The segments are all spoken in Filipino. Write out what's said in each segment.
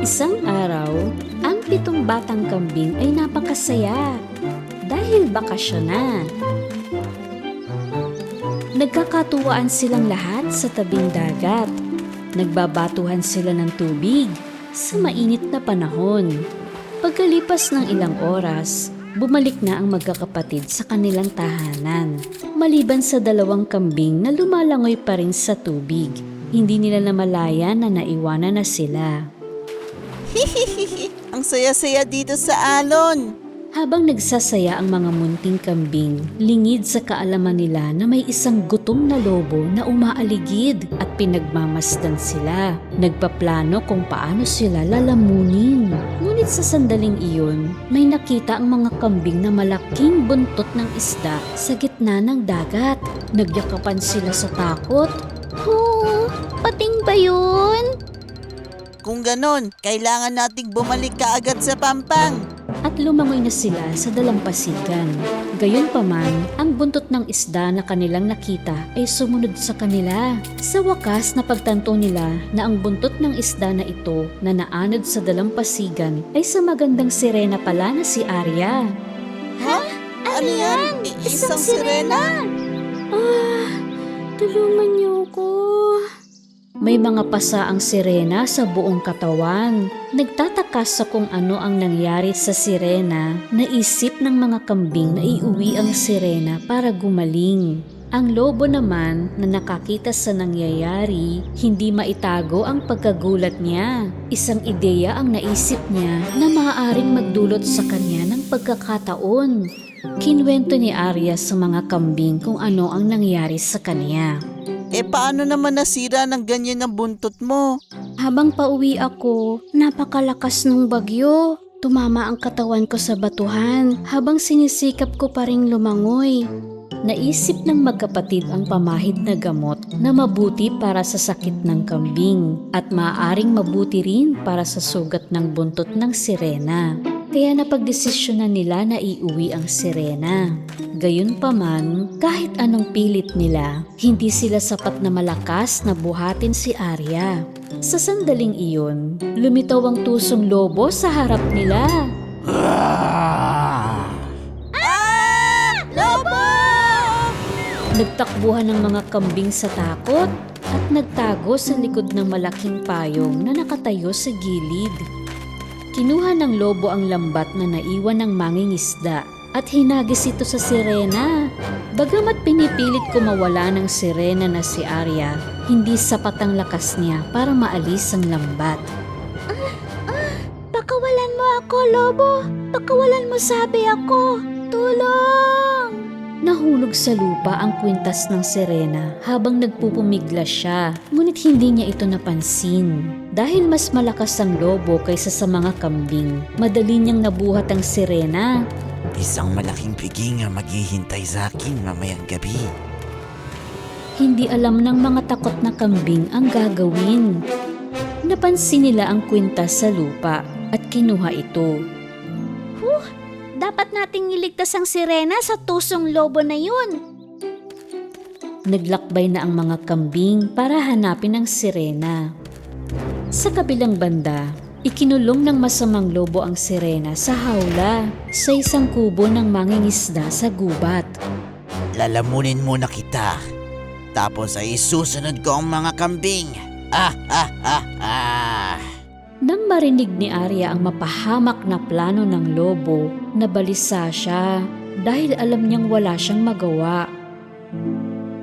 Isang araw, ang pitong batang kambing ay napakasaya dahil bakasyon na. Nagkakatuwaan silang lahat sa tabing dagat. Nagbabatuhan sila ng tubig sa mainit na panahon. Pagkalipas ng ilang oras, bumalik na ang magkakapatid sa kanilang tahanan. Maliban sa dalawang kambing na lumalangoy pa rin sa tubig, hindi nila namalayan na naiwanan na sila. Ang saya-saya dito sa alon. Habang nagsasaya ang mga munting kambing, lingid sa kaalaman nila na may isang gutom na lobo na umaaligid at pinagmamasdan sila. Nagpaplano kung paano sila lalamunin. Ngunit sa sandaling iyon, may nakita ang mga kambing na malaking buntot ng isda sa gitna ng dagat. Nagyakapan sila sa takot. Oh, pating ba yun? Kung ganon, kailangan nating bumalik kaagad sa pampang. at lumangoy na sila sa dalampasigan. Gayunpaman, ang buntot ng isda na kanilang nakita ay sumunod sa kanila. Sa wakas, napagtanto nila na ang buntot ng isda na ito na naanod sa dalampasigan ay sa magandang sirena pala na si Arya. Ha? Ano yan? I- Isang sirena? Ah, tulungan niyo ko. May mga pasa ang sirena sa buong katawan. Nagtataka sa kung ano ang nangyari sa sirena. Naisip ng mga kambing na iuwi ang sirena para gumaling. Ang lobo naman na nakakita sa nangyayari, hindi maitago ang pagkagulat niya. Isang ideya ang naisip niya na maaaring magdulot sa kanya ng pagkakataon. Kinwento ni Arya sa mga kambing kung ano ang nangyari sa kanya. Eh paano naman nasira ng ganyan ang buntot mo? Habang pauwi ako, napakalakas ng bagyo. Tumama ang katawan ko sa batuhan habang sinisikap ko pa ring lumangoy. Naisip ng magkapatid ang pamahid na gamot na mabuti para sa sakit ng kambing at maaaring mabuti rin para sa sugat ng buntot ng sirena. Kaya napagdesisyonan nila na iuwi ang sirena. Gayunpaman, kahit anong pilit nila, hindi sila sapat na malakas na buhatin si Arya. Sa sandaling iyon, lumitaw ang tusong lobo sa harap nila. Ah! Lobo! Nagtakbuhan ng mga kambing sa takot at nagtago sa likod ng malaking payong na nakatayo sa gilid. Kinuha ng lobo ang lambat na naiwan ng mangingisda at hinagis ito sa sirena. Bagamat pinipilit ko mawala ng sirena na si Arya, hindi sapat ang lakas niya para maalis ang lambat. Pakawalan mo ako, Lobo! Pakawalan mo sabi ako! Tulong! Nahulog sa lupa ang kwintas ng sirena habang nagpupumiglas siya, ngunit hindi niya ito napansin. Dahil mas malakas ang lobo kaysa sa mga kambing, madali niyang nabuhat ang sirena. Isang malaking pigi nga maghihintay sa akin mamayang gabi. Hindi alam ng mga takot na kambing ang gagawin. Napansin nila ang kwintas sa lupa at kinuha ito. Dapat nating iligtas ang sirena sa tusong lobo na yun. Naglakbay na ang mga kambing para hanapin ang sirena. Sa kabilang banda, ikinulong ng masamang lobo ang sirena sa hawla sa isang kubo ng mangingisda sa gubat. Lalamunin muna kita. Tapos ay susunod ko ang mga kambing. Ah, ah, ah, ah. Nang marinig ni Arya ang mapahamak na plano ng lobo, nabalisa siya dahil alam niyang wala siyang magawa.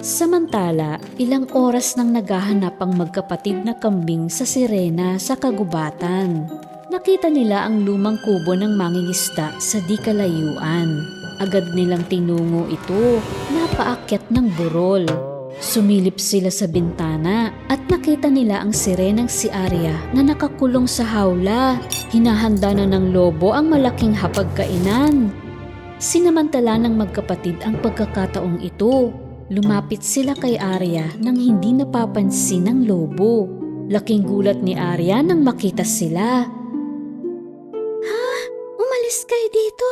Samantala, ilang oras nang naghahanap ang magkapatid na kambing sa sirena sa kagubatan. Nakita nila ang lumang kubo ng mangingisda sa di kalayuan. Agad nilang tinungo ito, napaakyat ng burol. Sumilip sila sa bintana at nakita nila ang sirenang si Arya na nakakulong sa hawla. Hinahanda na ng lobo ang malaking hapagkainan. Sinamantala ng magkapatid ang pagkakataong ito. Lumapit sila kay Arya nang hindi napapansin ng lobo. Laking gulat ni Arya nang makita sila. Ha? Umalis kayo dito.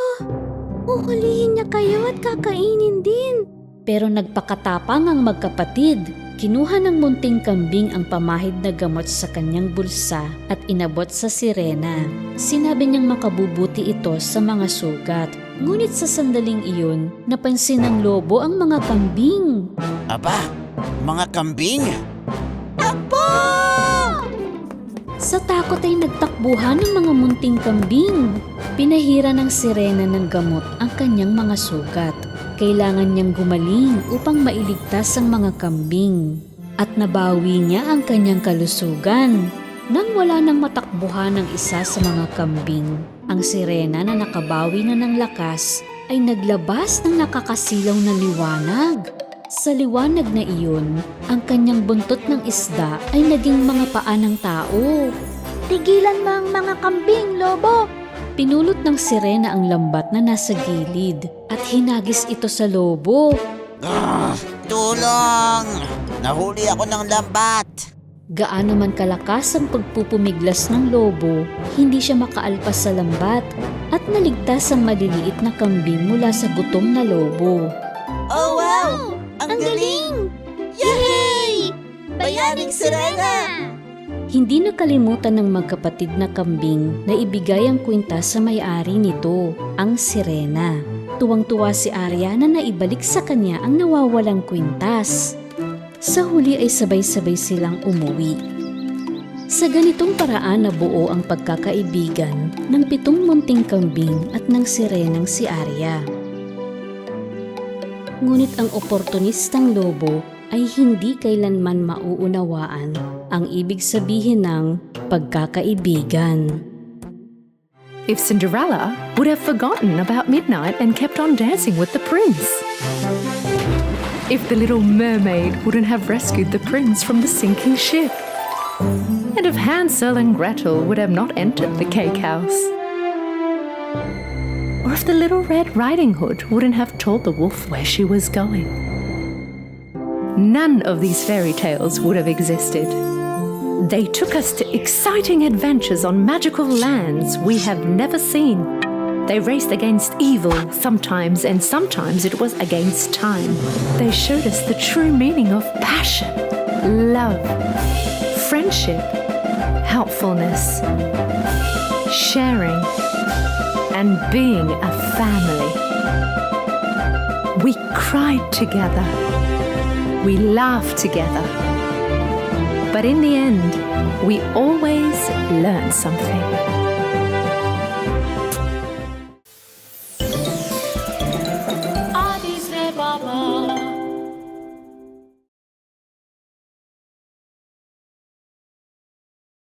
Ukulihin niya kayo at kakainin din. Pero nagpakatapang ang magkapatid. Kinuha ng munting kambing ang pamahid na gamot sa kanyang bulsa at inabot sa sirena. Sinabi niyang makabubuti ito sa mga sugat. Ngunit sa sandaling iyon, napansin ng lobo ang mga kambing. Aba, mga kambing? Sa takot ay nagtakbuhan ng mga munting kambing. Pinahira ng sirena ng gamot ang kanyang mga sugat. Kailangan niyang gumaling upang mailigtas ang mga kambing. At nabawi niya ang kanyang kalusugan. Nang wala nang matakbuhan ng isa sa mga kambing, ang sirena na nakabawi na ng lakas ay naglabas ng nakakasilaw na liwanag. Sa liwanag na iyon, ang kanyang buntot ng isda ay naging mga paa ng tao. Tigilan mo ang mga kambing, lobo! Pinulot ng sirena ang lambat na nasa gilid at hinagis ito sa lobo. Ah, tulong! Nahuli ako ng lambat! Gaano man kalakas ang pagpupumiglas ng lobo, hindi siya makaalpas sa lambat at naligtas ang maliliit na kambing mula sa gutom na lobo. Oh wow! Ang, galing! Yay! Bayaning sirena! Hindi nakalimutan ng magkapatid na kambing na ibigay ang kwinta sa may-ari nito, ang sirena. Tuwang-tuwa si Arya na naibalik sa kanya ang nawawalang kwintas. Sa huli ay sabay-sabay silang umuwi. Sa ganitong paraan nabuo ang pagkakaibigan ng pitong munting kambing at ng sirenang si Arya. Ngunit ang oportunistang lobo ay hindi kailanman mauunawaan ang ibig sabihin ng pagkakaibigan. if Cinderella would have forgotten about midnight and kept on dancing with the prince. If the little mermaid wouldn't have rescued the prince from the sinking ship. And if Hansel and Gretel would have not entered the cake house. Or if the little Red Riding Hood wouldn't have told the wolf where she was going. None of these fairy tales would have existed. They took us to exciting adventures on magical lands we have never seen. They raced against evil sometimes, and sometimes it was against time. They showed us the true meaning of passion, love, friendship, helpfulness, sharing, and being a family. We cried together. We laugh together. But in the end, we always learn something.